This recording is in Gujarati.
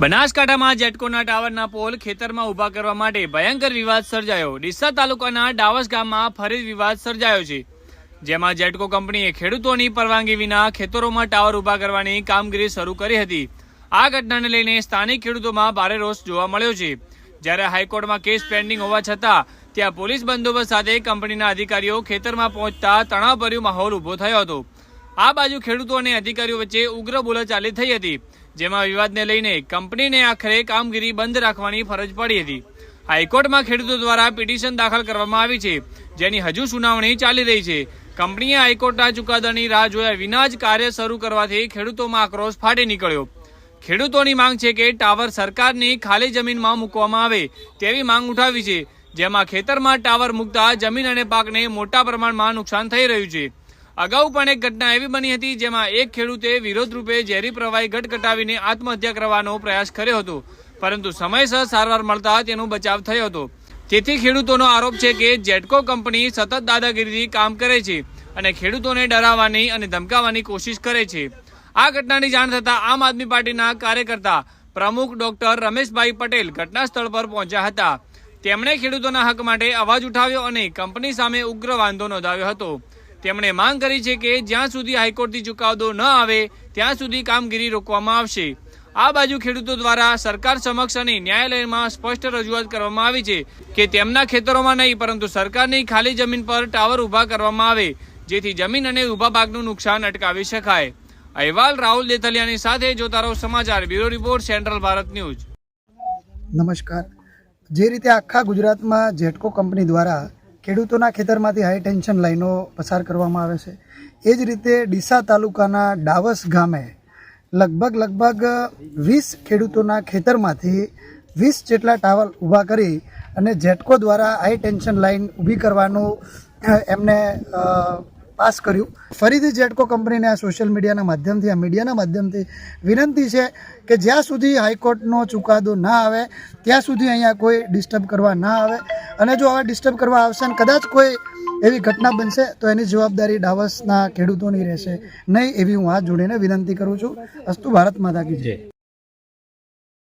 બનાસકાંઠામાં જેટકોના ટાવરના પોલ ખેતરમાં ઊભા કરવા માટે ભયંકર વિવાદ સર્જાયો. ડીસા તાલુકાના ડાવસ ગામમાં ફરી વિવાદ સર્જાયો છે. જેમાં જેટકો કંપનીએ ખેડૂતોની પરવાનગી વિના ખેતરોમાં ટાવર ઊભા કરવાની કામગીરી શરૂ કરી હતી. આ ઘટનાને લઈને સ્થાનિક ખેડૂતોમાં ભારે રોષ જોવા મળ્યો છે. જ્યારે હાઈકોર્ટમાં કેસ પેન્ડિંગ હોવા છતાં ત્યાં પોલીસ બંદોબસ્ત સાથે કંપનીના અધિકારીઓ ખેતરમાં પહોંચતા તણાવભર્યો માહોલ ઊભો થયો હતો. આ બાજુ ખેડૂતો અને અધિકારીઓ વચ્ચે ઉગ્ર બોલાચાલી થઈ હતી, જેમાં વિવાદને લઈને કંપનીને આખરે કામગીરી બંધ રાખવાની ફરજ પડી હતી. હાઈકોર્ટમાં ખેડૂતો દ્વારા પિટિશન દાખલ કરવામાં આવી છે, જેની હજુ સુનાવણી ચાલી રહી છે. કંપનીએ હાઈકોર્ટના ચુકાદાની રાહ જોયા વિના જ કાર્ય શરૂ કરવાથી ખેડૂતોમાં આક્રોશ ફાટી નીકળ્યો. ખેડૂતોની માંગ છે કે ટાવર સરકારની ખાલી જમીનમાં મૂકવામાં આવે તેવી માંગ ઉઠાવી છે, જેમાં ખેતરમાં ટાવર મૂકતા જમીન અને પાકને મોટા પ્રમાણમાં નુકસાન થઈ રહ્યું છે. અગાઉ પણ એક ઘટના એવી બની હતી જેમાં એક ખેડૂતે વિરોધ રૂપે ઝેરી પ્રવાહી ગટગટાવીને આત્મહત્યા કરવાનો પ્રયાસ કર્યો હતો. પરંતુ સમયસર સારવાર મળતા તેનો બચાવ થયો હતો. તેથી ખેડૂતોનો આરોપ છે કે જેટકો કંપની સતત દાદાગીરીથી કામ કરે છે અને ખેડૂતોને ડરાવવાની અને ધમકાવવાની કોશિશ કરે છે. આ ઘટનાની જાણ થતાં આમ આદમી પાર્ટીના કાર્યકર્તા પ્રમુખ ડોક્ટર રમેશભાઈ પટેલ ઘટના સ્થળ પર પહોંચ્યા હતા. તેમણે ખેડૂતોના હક માટે અવાજ ઉઠાવ્યો અને કંપની સામે ઉગ્ર વાંધો નોંધાવ્યો હતો. તેમણે માંગ કરી છે કે જ્યાં સુધી હાઈકોર્ટથી ચુકાદો ન આવે, ત્યાં સુધી કામગીરી રોકવામાં આવશે. આ બાજુ ખેડૂતો દ્વારા સરકાર સમક્ષ અને ન્યાયાલયમાં સ્પષ્ટ રજૂઆત કરવામાં આવી છે કે તેમના ખેતરોમાં નહીં, પરંતુ સરકારની ખાલી જમીન પર ટાવર ઊભા કરવામાં આવે, જેથી જમીન અને ઊભા પાકનું નુકસાન અટકાવી શકાય. અહેવાલ રાહુલ દેથલિયાની સાથે જોતા રહો સમાચાર bureau report, central Bharat news. નમસ્કાર. જે રીતે આખા ગુજરાતમાં જેટકો કંપની દ્વારા ખેડૂતોના ખેતરમાંથી હાઈ ટેન્શન લાઈનો પસાર કરવામાં આવે છે. એ જ રીતે ડીસા તાલુકાના ડાવસ ગામે લગભગ લગભગ વીસ ખેડૂતોના ખેતરમાંથી વીસ જેટલા ટાવર ઊભા કરી અને જેટકો દ્વારા હાઈ ટેન્શન લાઈન ઊભી કરવાનું એમને પાસ કર્યું. ફરીથી જેટકો કંપનીને આ સોશિયલ મીડિયાના માધ્યમથી, આ મીડિયાના માધ્યમથી વિનંતી છે કે જ્યાં સુધી હાઈકોર્ટનો ચુકાદો ના આવે, ત્યાં સુધી અહીંયા કોઈ ડિસ્ટર્બ કરવા ના આવે. અને જો હવે ડિસ્ટર્બ કરવા આવશે અને કદાચ કોઈ એવી ઘટના બનશે, તો એની જવાબદારી ડાવસના ખેડૂતોની રહેશે. નહીં, એવી હું હાથ જોડીને વિનંતી કરું છું. અસ્તુ ભારત માતા કી જય.